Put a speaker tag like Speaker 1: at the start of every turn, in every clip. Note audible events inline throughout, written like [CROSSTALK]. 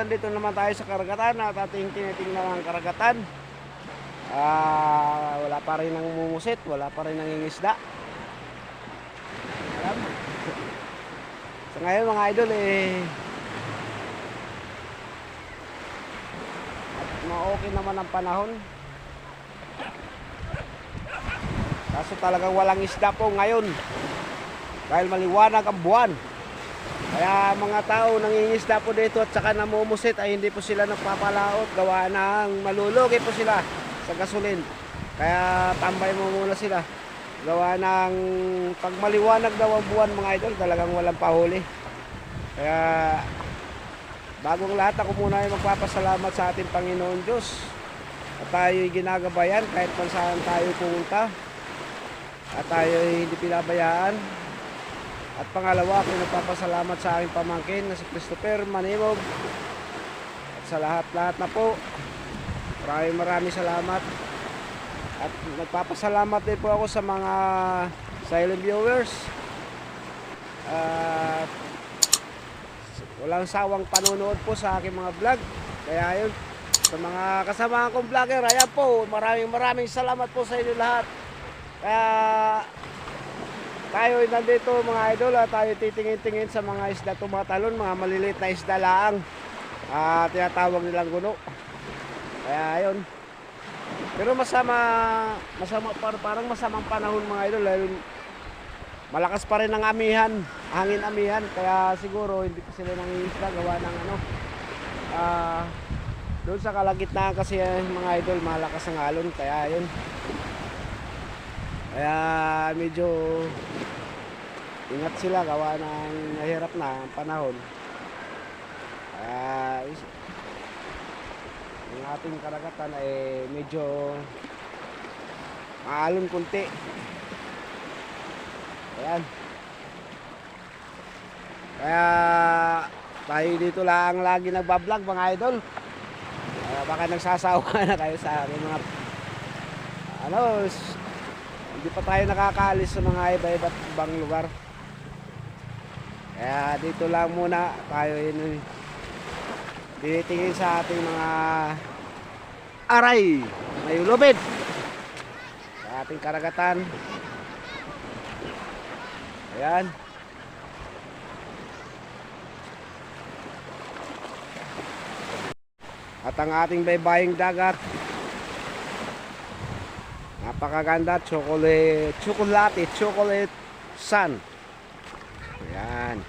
Speaker 1: nandito naman tayo sa karagatan at ating tinitingnan ang karagatan. Ah, wala pa rin ang mumusit, wala pa rin nangingisda. Alam? So ngayon mga idol eh at ma-okay naman ang panahon. Kaso talagang walang isda po ngayon. Dahil maliwanag ang buwan. Kaya mga tao nangingisda po dito at saka namumusit ay hindi po sila nagpapalaot. Gawa ng malulugi po sila sa gasolin. Kaya tambay mo muna sila. Gawa ng pag maliwanag daw ang buwan mga idol talagang walang pahuli. Kaya bagong lahat ako muna ay magpapasalamat sa ating Panginoon Diyos. At tayo'y ginagabayan kahit kung tayo pumunta. At tayo'y hindi pinabayaan. At pangalawa, ako nagpapasalamat sa aking pamangkin na si Christopher Manimog. At sa lahat-lahat na po, maraming maraming salamat. At nagpapasalamat din po ako sa mga silent viewers. At walang sawang panonood po sa aking mga vlog. Kaya yun, sa mga kasama kong vlogger, ayan po, maraming maraming salamat po sa inyo lahat. Kaya tayo ay nandito mga idol at tayo titingin-tingin sa mga isda tumatalon, mga maliliit na isda laang. Ah, tinatawag nilang guno. Kaya ayun. Pero masama, masama par- parang masamang panahon mga idol dahil malakas pa rin ang amihan, hangin amihan kaya siguro hindi pa sila nangingisda gawa ng ano. Ah, doon sa kalagitnaan kasi eh, mga idol malakas ang alon kaya ayun. Kaya medyo ingat sila gawa ng nahirap na ang panahon. Kaya ang ating karagatan ay medyo maalon kunti. Ayan. Kaya tayo dito lang lagi nagbablog mga idol. Kaya baka nagsasawa [LAUGHS] na kayo sa mga ano, hindi pa tayo nakakaalis sa mga iba-iba't ibang lugar. Kaya dito lang muna tayo yun tinitingin sa ating mga aray na yulubid sa ating karagatan. Ayan. At ang ating baybaying dagat Napakaganda, chocolate, chocolate, chocolate sun. Ayan.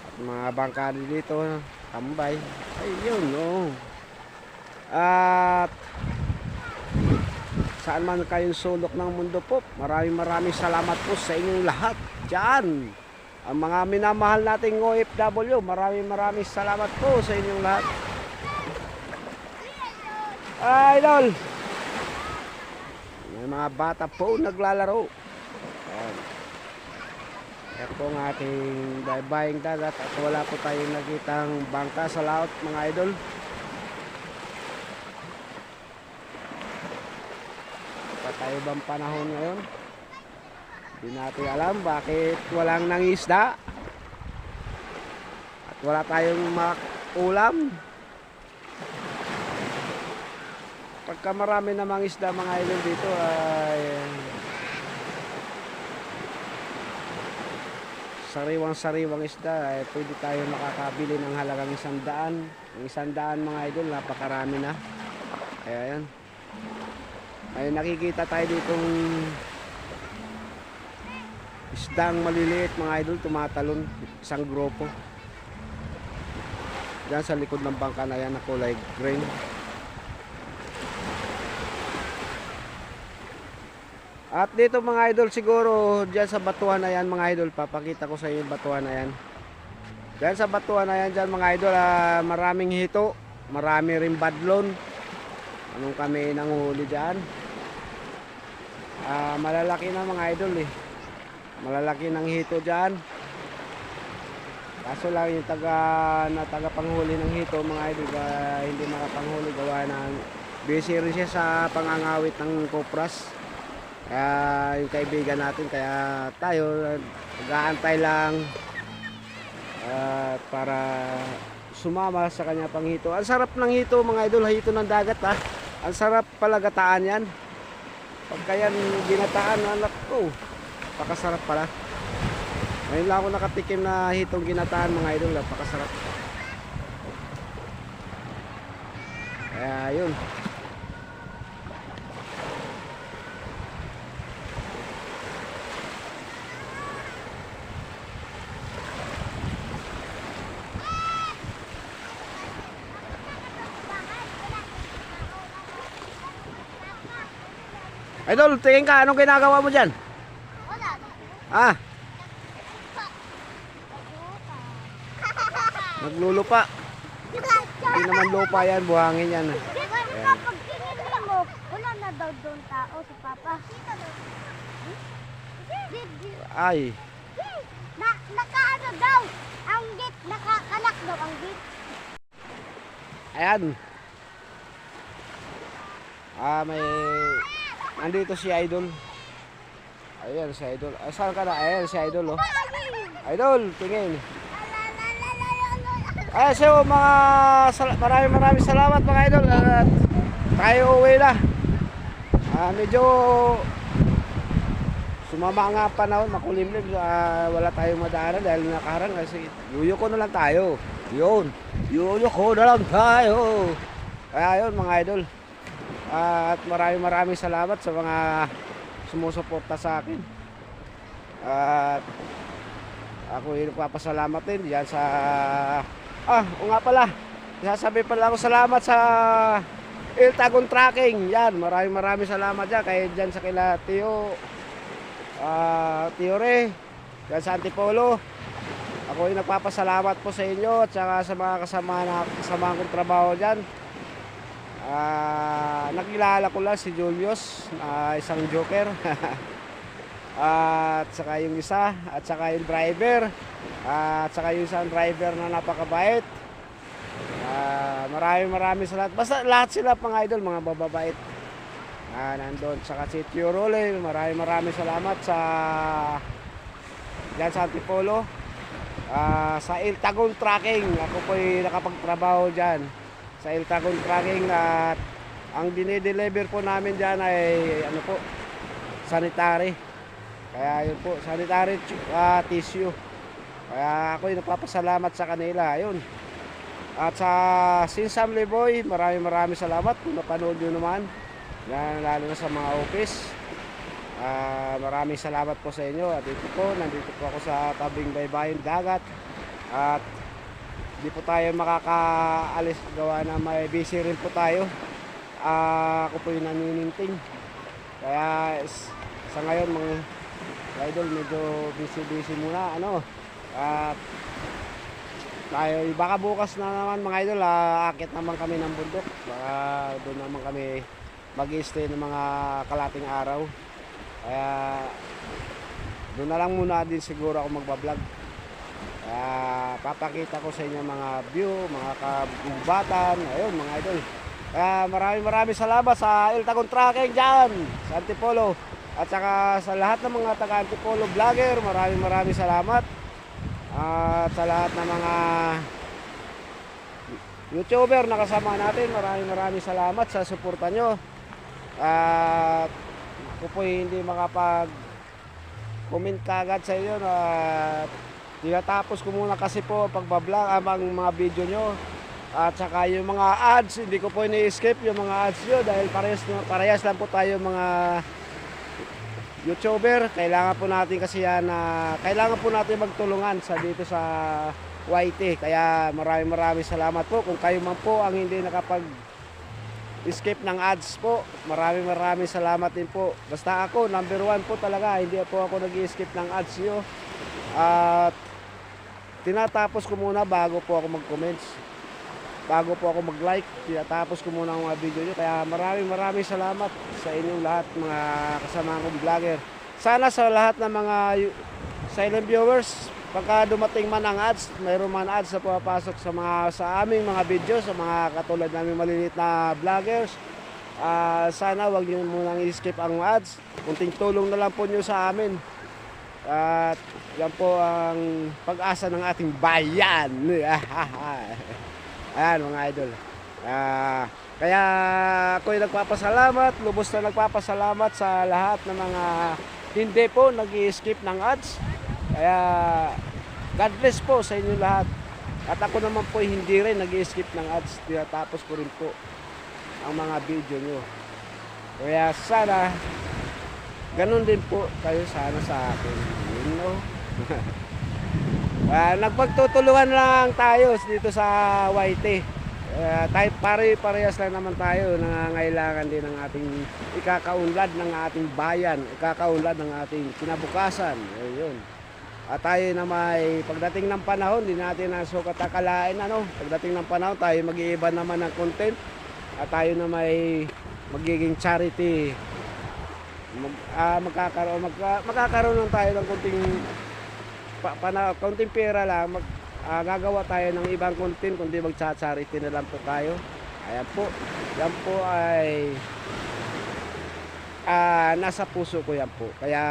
Speaker 1: At mga bangkado dito, tambay. Ayun, oh. At saan man kayong sulok ng mundo po, maraming maraming salamat po sa inyong lahat. Diyan. Ang mga minamahal nating OFW, maraming maraming salamat po sa inyong lahat. Idol. May mga bata po naglalaro. Ayan. Ito ang ating baybaying dagat at wala po tayong nakitang bangka sa laot mga idol. Patay bang panahon ngayon? Hindi natin alam bakit walang nangisda. At wala tayong makulam. Pagka marami namang isda mga idol dito ay sariwang sariwang isda ay pwede tayo makakabili ng halagang isang daan ang isang daan mga idol napakarami na. Kaya yan ay nakikita tayo ditong isdang maliliit mga idol tumatalon isang grupo. Diyan sa likod ng bangka na yan na kulay green At dito mga idol siguro diyan sa batuhan na yan mga idol papakita ko sa inyo yung batuhan na yan. Diyan sa batuhan na yan diyan mga idol ah, maraming hito, marami rin badlon. Anong kami nanguhuli diyan? Ah, malalaki na mga idol eh. Malalaki ng hito diyan. Kaso lang yung taga na taga panghuli ng hito mga idol ah, hindi makapanghuli gawa ng busy rin siya sa pangangawit ng kopras. Kaya yung kaibigan natin, kaya tayo nag-aantay lang at para sumama sa kanya pang hito. Ang sarap ng hito mga idol, hito ng dagat ha. Ang sarap palagataan yan. Pagka yan ginataan, anak ko, pakasarap pala. Ngayon lang ako nakatikim na hitong ginataan mga idol, napakasarap. Kaya yun. Idol, tingin ka, anong ginagawa mo dyan?
Speaker 2: Wala.
Speaker 1: Ah, [LAUGHS] naglulupa. Hindi naman lupa yan, buhangin yan.
Speaker 2: Kapag tinignan mo, wala na daw doon tao si Papa.
Speaker 1: Ay,
Speaker 2: na, nakaano daw, ang gate, nakakalak daw ang gate.
Speaker 1: ayan. Ah, may... Nandito si Idol. Ayan si Idol. Ah, saan ka na? Ayan si Idol, oh. Idol, tingin. Ay, so mga sal- maraming maraming salamat mga idol at tayo uwi na. Ah, medyo sumama nga panahon, makulimlim, ah, wala tayong madaanan dahil nakaharang kasi yuyo ko na lang tayo. Yun, yuyo ko na lang tayo. Kaya yun mga idol. At maraming maraming salamat sa mga sumusuporta sa akin. At ako yung nagpapasalamat din diyan sa Ah, o nga pala. Sasabi pala ako salamat sa Il Tagon Tracking. Yan, maraming maraming salamat dyan. Kaya dyan sa kila Tio, ah Tio Re, dyan sa Antipolo. Ako yung nagpapasalamat po sa inyo at saka sa mga kasama na kasama kong trabaho dyan. Ah, nakilala ko lang si Julius, ah, isang joker. [LAUGHS] at saka yung isa, at saka yung driver. at saka yung isang driver na napakabait. Ah, maraming maraming salamat. Basta lahat sila pang idol, mga bababait. Ah, nandun. Saka si Tio Role, maraming maraming salamat sa dyan sa. Ah, sa Il Tagon Tracking, ako po yung nakapagtrabaho dyan. Sa Il Tagon Tracking at ang dinideliver po namin dyan ay ano po, sanitary. Kaya yun po, sanitary ah, tissue. Kaya ako yung nagpapasalamat sa kanila. Ayun. At sa Sinsam Boy, maraming maraming salamat kung napanood nyo naman. Yan, lalo na sa mga office. Ah, maraming salamat po sa inyo. At dito po, nandito po ako sa tabing baybayin dagat. At di po tayo makakaalis gawa na may busy rin po tayo. Ah, ako po yung nanininting. Kaya sa ngayon mga idol medyo busy-busy muna ano. At tayo, baka bukas na naman mga idol, ah, akit naman kami ng bundok. Baka doon naman kami mag stay ng mga kalating araw. Kaya doon na lang muna din siguro ako magbablog. Kaya papakita ko sa inyo mga view, mga kabubatan, ayun mga idol. Kaya maraming maraming salamat sa El Tagon Tracking dyan, sa Antipolo. At saka sa lahat ng mga taga Antipolo vlogger, maraming maraming salamat. At sa lahat ng mga YouTuber na kasama natin, maraming maraming salamat sa suporta nyo. At ako po hindi makapag comment kagad sa inyo na tinatapos ko muna kasi po pagbablog amang mga video nyo. At saka yung mga ads, hindi ko po ini-skip yung mga ads nyo dahil parehas, parehas lang po tayo mga YouTuber. Kailangan po natin kasi yan na kailangan po natin magtulungan sa dito sa YT. Kaya maraming maraming salamat po. Kung kayo man po ang hindi nakapag skip ng ads po, maraming maraming salamat din po. Basta ako, number one po talaga. Hindi po ako nag-skip ng ads nyo. At tinatapos ko muna bago po ako mag-comments. Bago po ako mag-like, tinatapos ko muna ang mga video nyo. Kaya maraming maraming salamat sa inyong lahat mga kasama kong vlogger. Sana sa lahat ng mga silent viewers, pagka dumating man ang ads, mayroon man ads na pumapasok sa mga sa aming mga video, sa mga katulad namin maliliit na vloggers. Ah, sana wag niyo munang i-skip ang ads. Kunting tulong na lang po niyo sa amin. At yan po ang pag-asa ng ating bayan. [LAUGHS] Ayan mga idol. Ah, kaya ako'y nagpapasalamat, lubos na nagpapasalamat sa lahat ng mga hindi po nag skip ng ads. Kaya God bless po sa inyo lahat. At ako naman po hindi rin nag skip ng ads. Tinatapos ko rin po ang mga video nyo. Kaya sana ganun din po kayo sana sa akin. You know? [LAUGHS] Ah, nagpagtutulungan lang tayo dito sa YT. Uh, tayo pare-parehas lang naman tayo nangangailangan din ng ating ikakaunlad ng ating bayan, ikakaunlad ng ating kinabukasan. Ayun. At tayo na may pagdating ng panahon, di natin na sukat akalain ano, pagdating ng panahon tayo mag-iiba naman ng content at tayo na may magiging charity mag, ah, magkakaroon magka, magkakaroon lang tayo ng kunting pa, pana, konting pera lang, mag, ah, gagawa tayo ng ibang content, kundi mag-charity na lang po tayo. Ayan po, yan po ay ah, nasa puso ko yan po. Kaya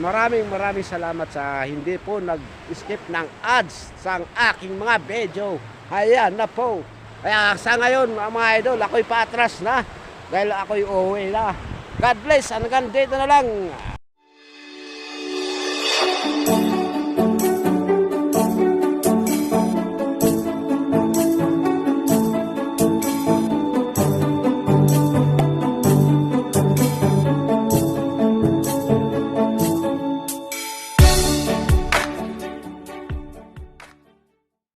Speaker 1: maraming maraming salamat sa hindi po nag-skip ng ads sa aking mga video. Ayan na po. Kaya sa ngayon, mga idol, ako'y patras na. Dahil ako'y uuwi na. God bless. Hanggang dito na lang.